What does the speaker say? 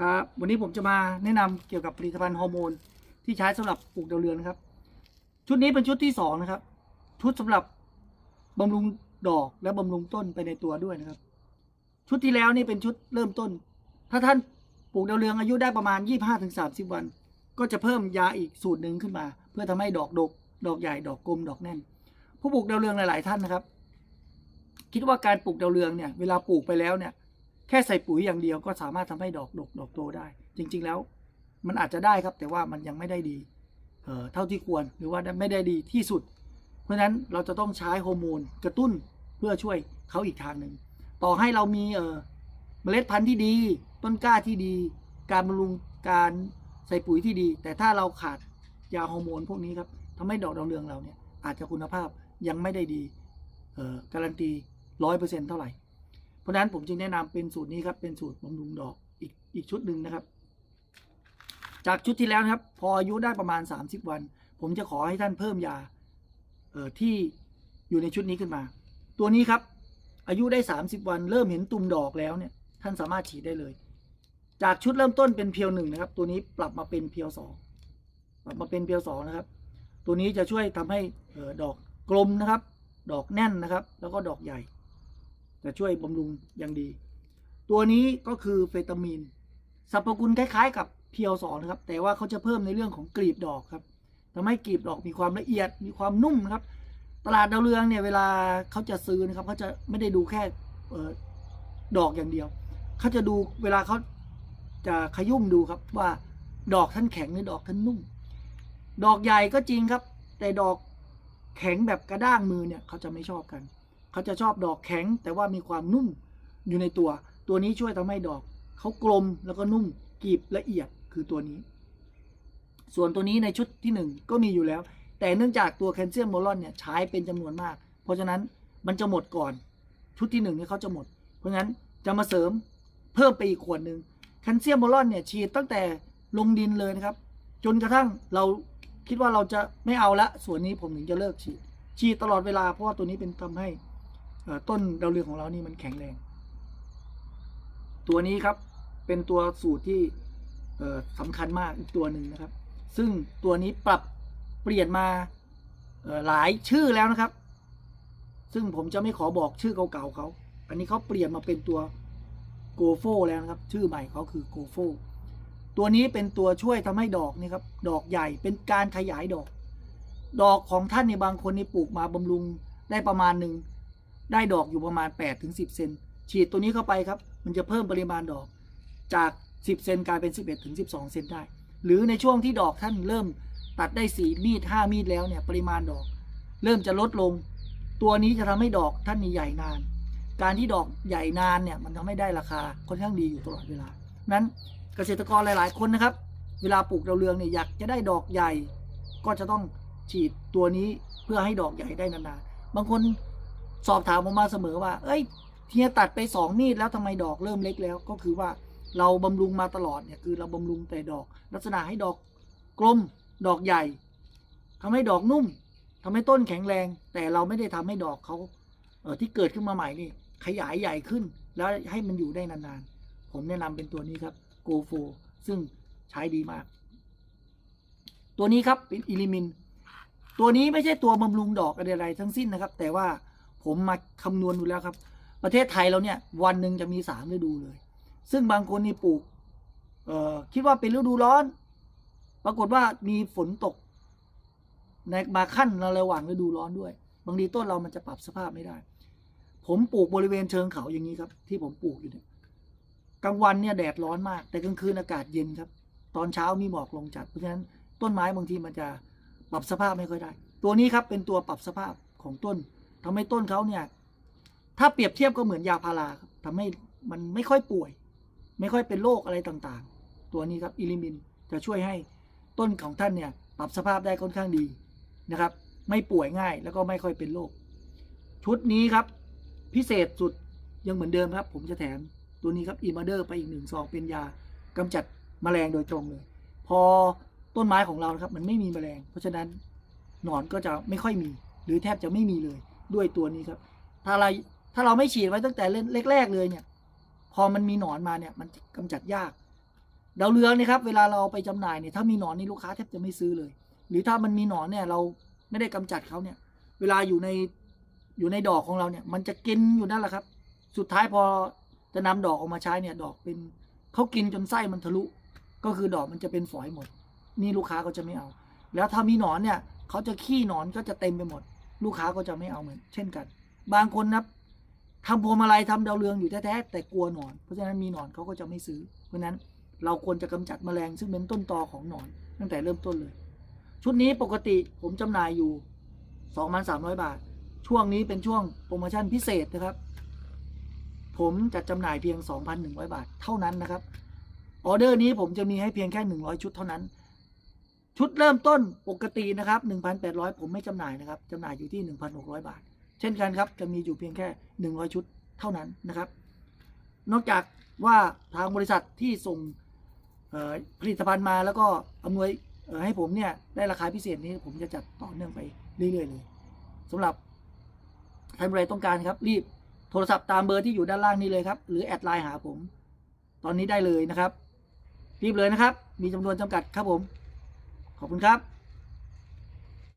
ครับ วันนี้ผมจะมาแนะนำเกี่ยวกับผลิตภัณฑ์ฮอร์โมนที่ใช้สำหรับปลูกดาวเรืองนะครับ ชุดนี้เป็นชุดที่สองนะครับ ชุดสำหรับบำรุงดอกและบำรุงต้นไปในตัวด้วยนะครับ ชุดที่แล้วนี่เป็นชุดเริ่มต้น ถ้าท่านปลูกดาวเรืองอายุได้ประมาณ 25-30 วัน ก็จะเพิ่มยาอีกสูตรหนึ่งขึ้นมา เพื่อทำให้ดอกดก ดอกใหญ่ดอกกลมดอกแน่น ผู้ปลูกดาวเรืองหลาย ๆ ท่านนะครับ คิดว่าการปลูกดาวเรืองเนี่ย เวลาปลูกไปแล้วเนี่ย แค่ใส่ปุ๋ยอย่างเดียวก็สามารถทำให้ดอกดกดอกโตได้ จริง ๆ แล้วมันอาจจะได้ครับ แต่ว่ามันยังไม่ได้ดีเอ่อเท่าที่ควรหรือว่าไม่ได้ดีที่สุด เพราะฉะนั้นเราจะต้องใช้ฮอร์โมนกระตุ้นเพื่อช่วยเขาอีกทางหนึ่งต่อให้เรามีเอ่อเมล็ดพันธุ์ที่ดี ต้นกล้าที่ดี การบำรุงการใส่ปุ๋ยที่ดี แต่ถ้าเราขาดยาฮอร์โมนพวกนี้ครับทำให้ดอกดาวเรืองเราเนี่ยอาจจะคุณภาพยังไม่ได้ดีเออการันตีร้อยเปอร์เซ็นต์เท่าไหร่ เพราะฉะนั้นผมจึงแนะนำเป็นสูตรนี้ครับเป็นสูตรบำรุงดอกอีกอีกชุดหนึ่งนะครับ จากชุดที่แล้วนะครับ พออายุได้ประมาณ 30 วัน ผมจะขอให้ท่านเพิ่มยาเอ่อที่อยู่ในชุดนี้ขึ้นมา ตัวนี้ครับ อายุได้ 30 วัน เริ่มเห็นตุ่มดอกแล้วเนี่ย ท่านสามารถฉีดได้เลย จากชุดเริ่มต้นเป็นเพียวหนึ่งนะครับ ตัวนี้ปรับมาเป็นเพียวสองปรับมาเป็นเพียวสองนะครับ ตัวนี้จะช่วยทำให้ออดอกกลมนะครับ ดอกแน่นนะครับ แล้วก็ดอกใหญ่ จะช่วยบำรุงอย่างดี ตัวนี้ก็คือเฟตามีนสรรพคุณคล้ายๆ กับเพียวสองนะครับ แต่ว่าเขาจะเพิ่มในเรื่องของกลีบดอกครับทำให้กลีบดอกมีความละเอียดมีความนุ่มนะครับ ตลาดดาวเรืองเนี่ยเวลาเขาจะซื้อนะครับเขาจะไม่ได้ดูแค่ดอกอย่างเดียวเขาจะดูเวลาเขาจะขยุ่มดูครับว่าดอกท่านแข็งหรือดอกท่านนุ่ม ดอกใหญ่ก็จริงครับ แต่ดอกแข็งแบบกระด้างมือเนี่ยเขาจะไม่ชอบกัน เขาจะชอบดอกแข็ง แต่ว่ามีความนุ่มอยู่ในตัว ตัวนี้ช่วยทำให้ดอกเขากลมแล้วก็นุ่มกรีบละเอียดคือตัวนี้ ส่วนตัวนี้ในชุดที่หนึ่งก็มีอยู่แล้ว แต่เนื่องจากตัวแคลเซียมโบรอนเนี่ยใช้เป็นจำนวนมาก เพราะฉะนั้นมันจะหมดก่อน ชุดที่หนึ่งเนี่ยเขาจะหมด เพราะฉะนั้นจะมาเสริมเพิ่มไปอีกขวดหนึ่งแคลเซียมโบรอนเนี่ยฉีดตั้งแต่ลงดินเลยนะครับ จนกระทั่งเราคิดว่าเราจะไม่เอาละส่วนนี้ผมถึงจะเลิกฉีด ฉีดตลอดเวลาเพราะว่าตัวนี้เป็นทำให้ ต้นดาวเรืองของเรานี่มันแข็งแรง ตัวนี้ครับเป็นตัวสูตรที่สำคัญมากอีกตัวหนึ่งนะครับ ซึ่งตัวนี้ปรับเปลี่ยนมาหลายชื่อแล้วนะครับ ซึ่งผมจะไม่ขอบอกชื่อเก่าๆเขาอันนี้เขาเปลี่ยนมาเป็นตัวโกโฟแล้วนะครับ ชื่อใหม่เขาคือโกโฟตัวนี้เป็นตัวช่วยทำให้ดอกนี่ครับ ดอกใหญ่เป็นการขยายดอก ดอกของท่านในบางคนนี่ปลูกมาบำรุงได้ประมาณหนึ่ง ได้ดอกอยู่ประมาณ8ถึง10 เซนฉีดตัวนี้เข้าไปครับ มันจะเพิ่มปริมาณดอกจาก 10 เซนกลายเป็น 11ถึง12 เซนได้ หรือในช่วงที่ดอกท่านเริ่มตัดได้4มีด5มีดแล้วเนี่ยปริมาณดอก เริ่มจะลดลง ตัวนี้จะทำให้ดอกท่านนี่ใหญ่นาน การที่ดอกใหญ่นานเนี่ยมันทำให้ได้ราคาค่อนข้างดีอยู่ตลอดเวลา นั้นเกษตรกรหลาย ๆ คนนะครับ เวลาปลูกดาวเรืองเนี่ยอยากจะได้ดอกใหญ่ ก็จะต้องฉีดตัวนี้เพื่อให้ดอกใหญ่ได้นานๆบางคน สอบถามผมมาเสมอว่า เอ้ยเทียตัดไปสองมีดแล้วทำไมดอกเริ่มเล็กแล้ว ก็คือว่าเราบำรุงมาตลอดเนี่ยคือเราบำรุงแต่ดอก ลักษณะให้ดอกกลมดอกใหญ่ทำให้ดอกนุ่มทำให้ต้นแข็งแรง แต่เราไม่ได้ทำให้ดอกเขาเออที่เกิดขึ้นมาใหม่นี่ขยายใหญ่ขึ้น แล้วให้มันอยู่ได้นานๆ ผมแนะนำเป็นตัวนี้ครับโกโฟซึ่งใช้ดีมาก ตัวนี้ครับเป็นอิลิมิน ตัวนี้ไม่ใช่ตัวบำรุงดอกอะไรทั้งสิ้นนะครับ แต่ว่า ผมมาคำนวณดูแล้วครับ ประเทศไทยเราเนี่ยวันหนึ่งจะมีสามฤดูเลย ซึ่งบางคนนี่ปลูกเอ่อคิดว่าเป็นฤดูร้อน ปรากฏว่ามีฝนตกในมาขั้นระหว่างฤดูร้อนด้วย บางทีต้นเรามันจะปรับสภาพไม่ได้ ผมปลูกบริเวณเชิงเขาอย่างนี้ครับ ที่ผมปลูกอยู่เนี่ยกลางวันเนี่ยแดดร้อนมาก แต่กลางคืนอากาศเย็นครับ ตอนเช้ามีหมอกลงจัดเพราะฉะนั้นต้นไม้บางทีมันจะปรับสภาพไม่ค่อยได้ ตัวนี้ครับเป็นตัวปรับสภาพของต้น ทำให้ต้นเขาเนี่ย ถ้าเปรียบเทียบก็เหมือนยาพาราครับทำให้มันไม่ค่อยป่วย ไม่ค่อยเป็นโรคอะไรต่างๆ ตัวนี้ครับอิลิมินจะช่วยให้ต้นของท่านเนี่ย ปรับสภาพได้ค่อนข้างดีนะครับ ไม่ป่วยง่ายแล้วก็ไม่ค่อยเป็นโรคชุดนี้ครับ พิเศษสุดยังเหมือนเดิมครับ ผมจะแถมตัวนี้ครับอีมาเดอร์ไปอีกหนึ่งซองเป็นยากำจัดแมลงโดยตรงเลย พอต้นไม้ของเราครับ มันไม่มีแมลง เพราะฉะนั้นหนอนก็จะไม่ค่อยมี หรือแทบจะไม่มีเลย ด้วยตัวนี้ครับ ถ้าเราถ้าเราไม่ฉีดไว้ตั้งแต่เล่นแรกๆเลยเนี่ย พอมันมีหนอนมาเนี่ย มันกำจัดยากดาวเรืองนี่ครับ เวลาเราไปจำหน่ายเนี่ยถ้ามีหนอนนี่ลูกค้าแทบจะไม่ซื้อเลย หรือถ้ามันมีหนอนเนี่ย เราไม่ได้กำจัดเขาเนี่ย เวลาอยู่ในอยู่ในดอกของเราเนี่ย มันจะกินอยู่นั่นแหละครับ สุดท้ายพอจะนำดอกออกมาใช้เนี่ย ดอกเป็นเขากินจนไส้มันทะลุ ก็คือดอกมันจะเป็นฝอยหมด นี่ลูกค้าก็จะไม่เอา แล้วถ้ามีหนอนเนี่ยเขาจะขี้หนอนก็จะเต็มไปหมด ลูกค้าก็จะไม่เอาเหมือนเช่นกัน บางคนนะครับทำพวงมาลัยทำดาวเรืองอยู่แท้ๆแต่กลัวหนอน เพราะฉะนั้นมีหนอนเขาก็จะไม่ซื้อ เพราะนั้นเราควรจะกำจัดแมลงซึ่งเป็นต้นตอของหนอน ตั้งแต่เริ่มต้นเลย ชุดนี้ปกติผมจำหน่ายอยู่ 2,300 บาท ช่วงนี้เป็นช่วงโปรโมชั่นพิเศษนะครับ ผมจะจำหน่ายเพียง 2,100 บาทเท่านั้นนะครับออเดอร์นี้ผมจะมีให้เพียงแค่ 100 ชุดเท่านั้น ชุดเริ่มต้นปกตินะครับ 1,800 ผมไม่จำหน่ายนะครับจำหน่ายอยู่ที่ 1,600 บาท เช่นกันครับ จะมีอยู่เพียงแค่ 100 ชุดเท่านั้นนะครับ นอกจากว่าทางบริษัทที่ส่งผลิตภัณฑ์มาแล้วก็อำนวยเอ่อให้ผมเนี่ยได้ราคาพิเศษนี้ผมจะจัดต่อเนื่องไปเรื่อยๆเลยสำหรับใครบริต้องการครับ รีบโทรศัพท์ตามเบอร์ที่อยู่ด้านล่างนี้เลยครับ หรือแอดไลน์หาผม ตอนนี้ได้เลยนะครับ รีบเลยนะครับ มีจำนวนจำกัดครับผม ขอบคุณครับ